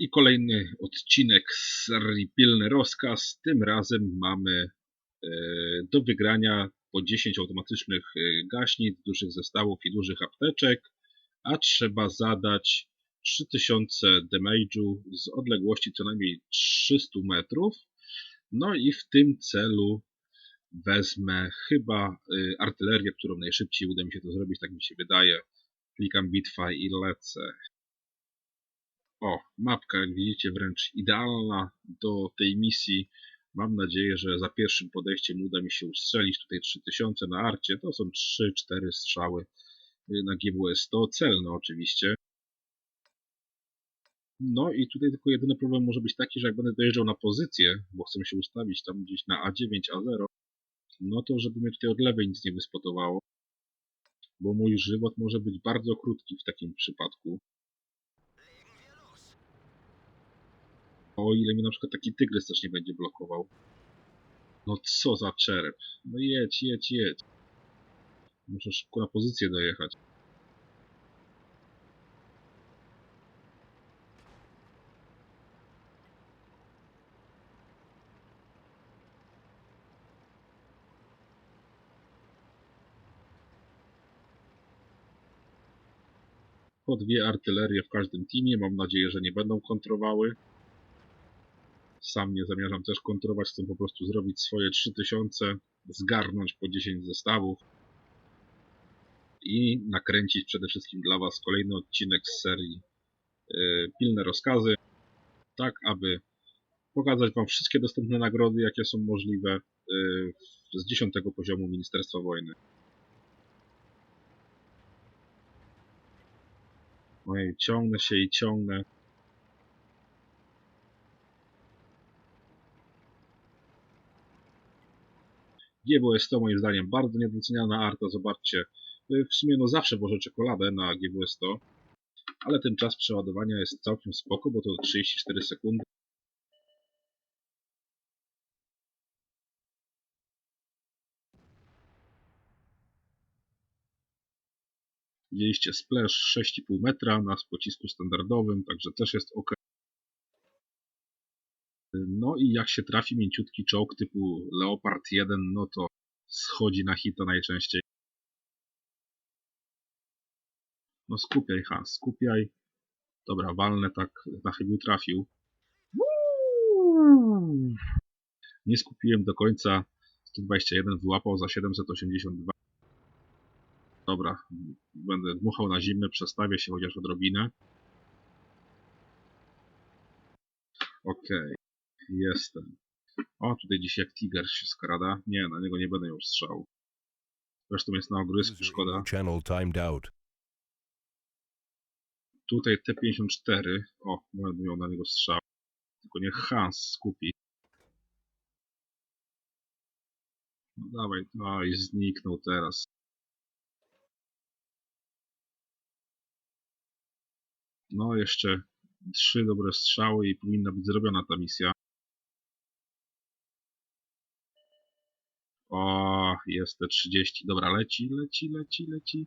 I kolejny odcinek z serii Pilny Rozkaz. Tym razem mamy e, do wygrania po 10 automatycznych e, gaśnic, dużych zestawów i dużych apteczek, a trzeba zadać 3000 damage'u z odległości co najmniej 300 metrów. No i w tym celu wezmę chyba e, artylerię, którą najszybciej uda mi się to zrobić, tak mi się wydaje. Klikam bitwa i lecę. O, mapka, jak widzicie, wręcz idealna do tej misji. Mam nadzieję, że za pierwszym podejściem uda mi się ustrzelić tutaj 3000 na arcie. To są 3-4 strzały na GWS-100, celne oczywiście. No i tutaj tylko jedyny problem może być taki, że jak będę dojeżdżał na pozycję, bo chcę się ustawić tam gdzieś na A9, A0, no to żeby mnie tutaj od lewej nic nie wyspotowało, bo mój żywot może być bardzo krótki w takim przypadku. O ile mi na przykład taki tygrys też nie będzie blokował. No co za czerep. No jedź, jedź, jedź. Muszę szybko na pozycję dojechać. Po dwie artylerie w każdym teamie. Mam nadzieję, że nie będą kontrowały. Sam nie zamierzam też kontrować, chcę po prostu zrobić swoje 3000, zgarnąć po 10 zestawów i nakręcić przede wszystkim dla Was kolejny odcinek z serii yy, Pilne Rozkazy, tak aby pokazać Wam wszystkie dostępne nagrody, jakie są możliwe yy, z 10 poziomu Ministerstwa Wojny. Ojej, ciągnę się i ciągnę. GWS to moim zdaniem bardzo niedoceniana arta, zobaczcie. Y, W sumie no zawsze włożę czekoladę na GWS 100, ale ten czas przeładowania jest całkiem spoko, bo to 34 sekundy. Widzieliście splash 6,5 metra na pocisku standardowym, także też jest ok. No i jak się trafi mięciutki czołg typu Leopard 1, no to schodzi na hita najczęściej. No skupiaj, Hans, skupiaj. Dobra, walnę tak, na chybił trafił. Nie skupiłem do końca. 121 wyłapał za 782. Dobra, będę dmuchał na zimne, przestawię się chociaż odrobinę. Okej, jestem. O, tutaj gdzieś jak Tiger się skrada. Nie, na niego nie będę miał strzału. Zresztą jest na ogrysku, szkoda. Channel timed out. Tutaj T54. O, będę miał na niego strzał. Tylko niech Hans skupi. No dawaj, no i zniknął teraz. No, jeszcze trzy dobre strzały i powinna być zrobiona ta misja. O, jest te 30. Dobra, leci, leci, leci, leci.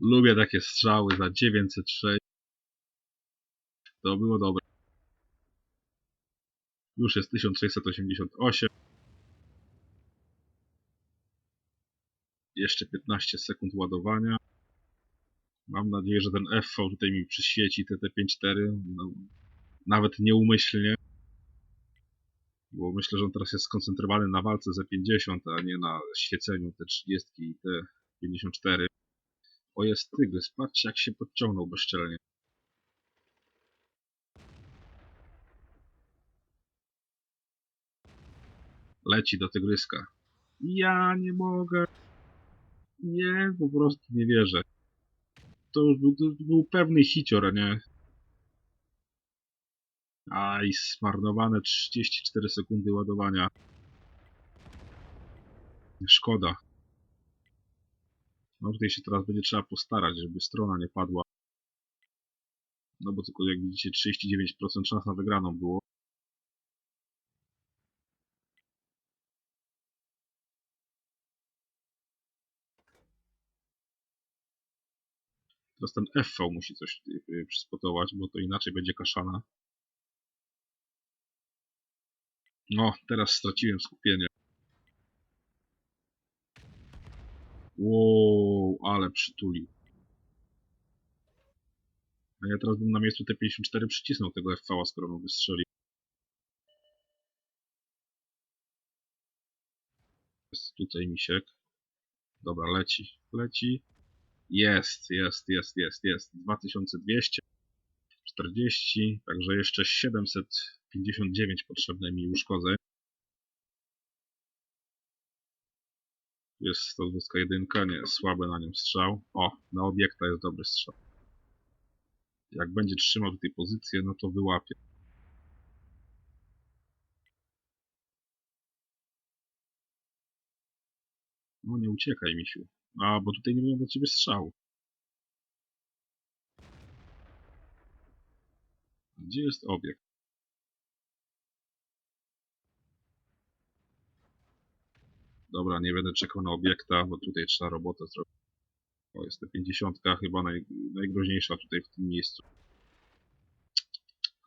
Lubię takie strzały za 906. To było dobre. Już jest 1688. Jeszcze 15 sekund ładowania. Mam nadzieję, że ten FV tutaj mi przyświeci TT54. No, nawet nieumyślnie. Bo myślę, że on teraz jest skoncentrowany na walce za 50, a nie na świeceniu te 30 i te 54. O jest tygrys, patrzcie jak się podciągnął bezczelnie. Leci do tygryska. Ja nie mogę. Nie, po prostu nie wierzę. To już był, to był pewny hicior, nie... Aj, zmarnowane 34 sekundy ładowania. Szkoda. No tutaj się teraz będzie trzeba postarać, żeby strona nie padła. No bo tylko jak widzicie 39% szans na wygraną było. Teraz ten FV musi coś y, y, przyspotować, bo to inaczej będzie kaszana. No, teraz straciłem skupienie. Wow, ale przytulił. A ja teraz bym na miejscu T54 przycisnął tego FV, skoro mu wystrzeli. Jest tutaj misiek. Dobra, leci, leci. Jest, jest, jest, jest, jest. 2200. 40, także jeszcze 759 potrzebne mi uszkodzeń. Tu Jest 121, nie, słaby na nim strzał. O, na obiekta jest dobry strzał. Jak będzie trzymał tutaj pozycję, no to wyłapie. No nie uciekaj, misiu. A, bo tutaj nie będzie do ciebie strzału. Gdzie jest obiekt? Dobra, nie będę czekał na obiekta, bo tutaj trzeba robotę zrobić. O, jest ta 50 chyba naj, najgroźniejsza tutaj w tym miejscu.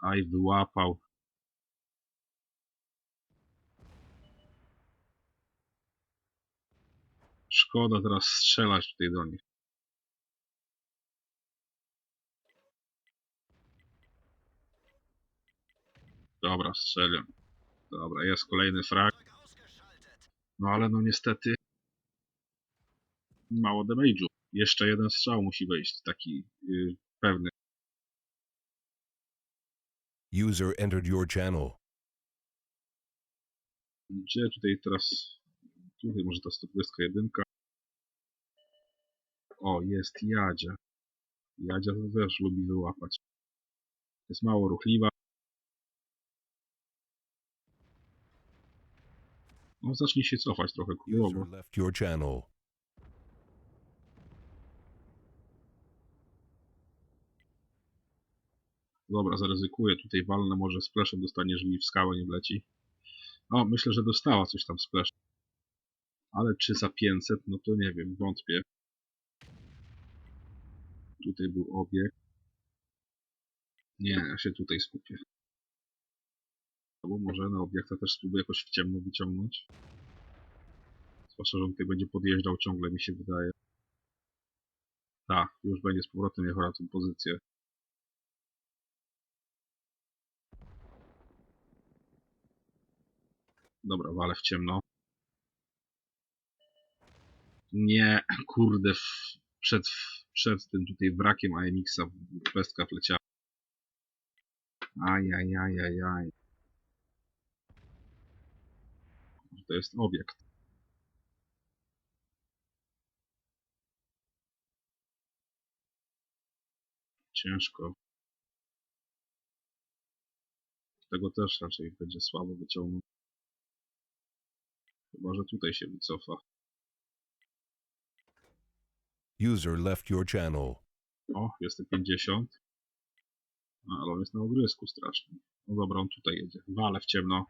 Aj, wyłapał. Szkoda teraz strzelać tutaj do nich. Dobra, strzeliłem. Dobra, jest kolejny frag. No ale no niestety mało damage'u. Jeszcze jeden strzał musi wejść, taki yy, pewny. User entered your channel. Gdzie tutaj teraz... Tutaj może ta 121. O, jest Jadzia. Jadzia też lubi wyłapać. Jest mało ruchliwa. No, zacznij się cofać trochę królowo. User left your channel. Dobra, zaryzykuję. Tutaj walnę, może splashem dostanie, jeżeli w skałę nie wleci. O, myślę, że dostała coś tam splash. Ale czy za 500? No to nie wiem, wątpię. Tutaj był obiekt. Nie, ja się tutaj skupię. Może na obiekta też spróbuję jakoś w ciemno wyciągnąć. Zwłaszcza, że on tutaj będzie podjeżdżał ciągle, mi się wydaje. Tak, już będzie z powrotem jechał na tą pozycję. Dobra, walę w ciemno. Nie, kurde, przed, przed tym tutaj wrakiem AMX-a pestka wleciała. Ajajajajaj. To jest obiekt. Ciężko. Tego też raczej będzie słabo wyciągnąć. Chyba, że tutaj się wycofa. User left your channel. O, jest to 50. No, ale on jest na ogrysku strasznie. No dobra, on tutaj jedzie. Wale w ciemno.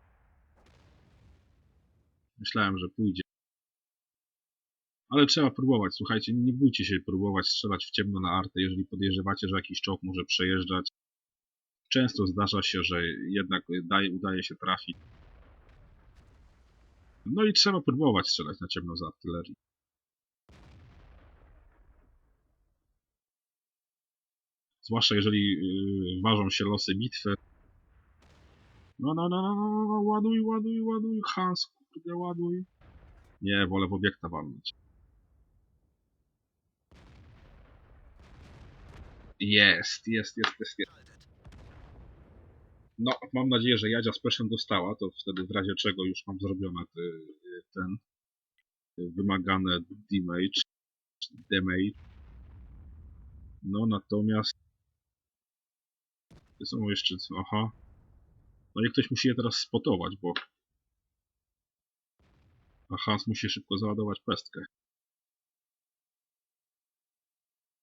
Myślałem, że pójdzie. Ale trzeba próbować. Słuchajcie, nie bójcie się próbować strzelać w ciemno na artę, jeżeli podejrzewacie, że jakiś czołg może przejeżdżać. Często zdarza się, że jednak daje, udaje się trafić. No i trzeba próbować strzelać na ciemno z artylerii. Zwłaszcza jeżeli yy, ważą się losy bitwy. No, no, no, no, no, no, ładuj, ładuj, ładuj, Hans, kurde, ładuj. Nie, wolę w obiekta walnąć. Jest, jest, jest, jest, jest. No, mam nadzieję, że Jadzia Peszem dostała, to wtedy w razie czego już mam zrobione te, ten wymagane damage. damage. No, natomiast są jeszcze, aha. No i ktoś musi je teraz spotować, bo a Hans musi szybko załadować pestkę.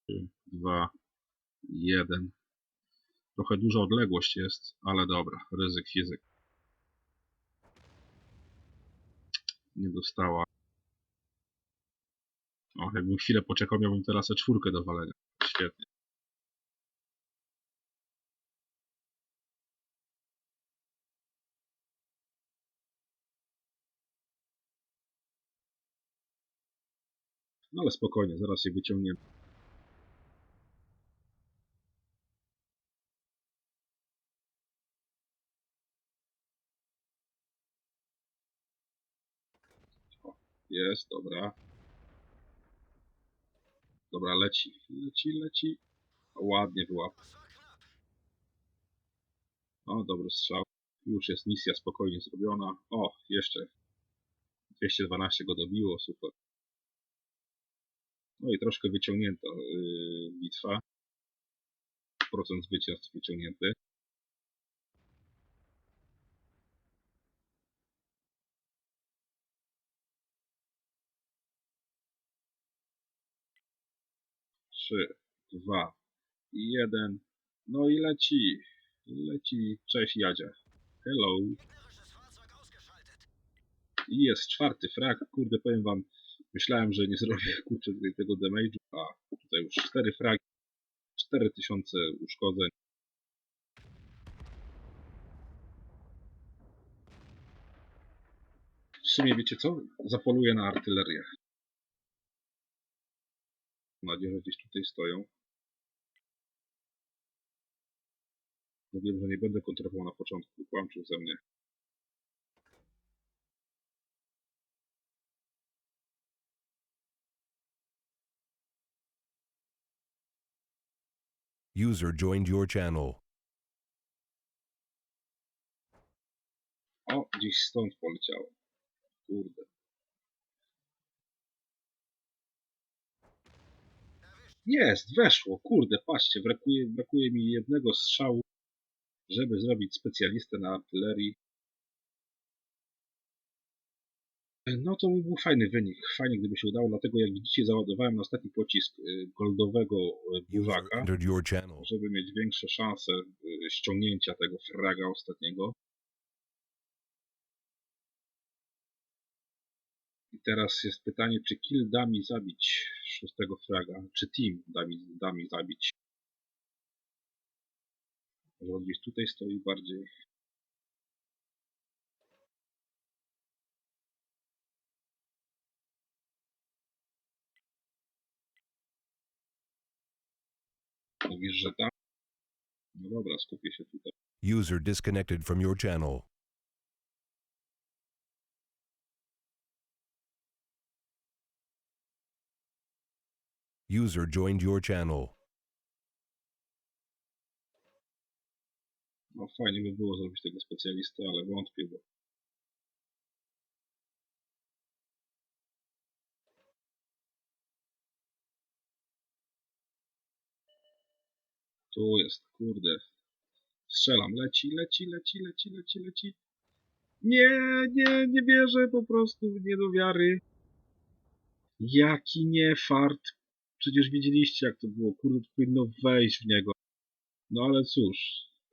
3, 2, 1. Trochę duża odległość jest, ale dobra, ryzyk fizyk. Nie dostała. O, jakbym chwilę poczekał, miałbym teraz E4 do walenia. Świetnie. No ale spokojnie, zaraz je wyciągniemy. O, jest, dobra. Dobra, leci, leci, leci. Ładnie wyłap. O, dobry strzał. Już jest misja spokojnie zrobiona. O, jeszcze 212 go dobiło, super. No i troszkę wyciągnięta yy, bitwa. Procent zwycięstw wyciągnięty. Trzy, dwa, jeden. No i leci. Leci. Cześć Jadzia. Hello. I jest czwarty frag. Kurde, powiem wam, myślałem, że nie zrobię kurczę tego damage'u, a tutaj już cztery fragi, 4000 uszkodzeń. W sumie wiecie co? Zapoluję na artylerię. Mam nadzieję, że gdzieś tutaj stoją. No wiem, że nie będę kontrolował na początku, kłamczył ze mnie. User joined your channel. O, gdzieś stąd poleciało. Kurde. Jest, weszło, kurde, patrzcie, brakuje, brakuje mi jednego strzału, żeby zrobić specjalistę na artylerii. No to by był fajny wynik, fajnie gdyby się udało, dlatego jak widzicie załadowałem na ostatni pocisk y, goldowego y, channel. żeby mieć większe szanse y, ściągnięcia tego fraga ostatniego. I teraz jest pytanie, czy kill da mi zabić szóstego fraga, czy team da mi, da mi zabić. Może on gdzieś tutaj stoi bardziej. Mówisz, że tak? No dobra, skupię się tutaj. User disconnected from your channel. User joined your channel. No fajnie by było zrobić tego specjalistę, ale wątpię, bo tu jest, kurde. Strzelam, leci, leci, leci, leci, leci, leci. Nie, nie, nie wierzę po prostu, nie do wiary. Jaki nie fart. Przecież widzieliście jak to było, kurde, to powinno wejść w niego. No ale cóż.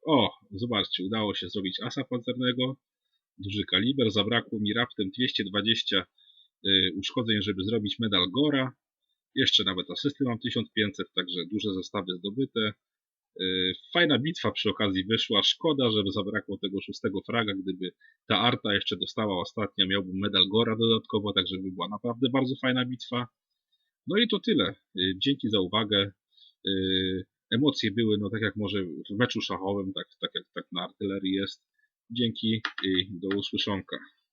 O, zobaczcie, udało się zrobić asa pancernego. Duży kaliber, zabrakło mi raptem 220 y, uszkodzeń, żeby zrobić medal Gora. Jeszcze nawet asysty mam 1500, także duże zestawy zdobyte. Y, Fajna bitwa przy okazji wyszła. Szkoda, że zabrakło tego szóstego fraga. Gdyby ta arta jeszcze dostała ostatnia, miałbym medal Gora dodatkowo, także by była naprawdę bardzo fajna bitwa. No i to tyle. Y, Dzięki za uwagę. Y, Emocje były, no tak jak może w meczu szachowym, tak, tak jak tak na artylerii jest. Dzięki i do usłyszonka.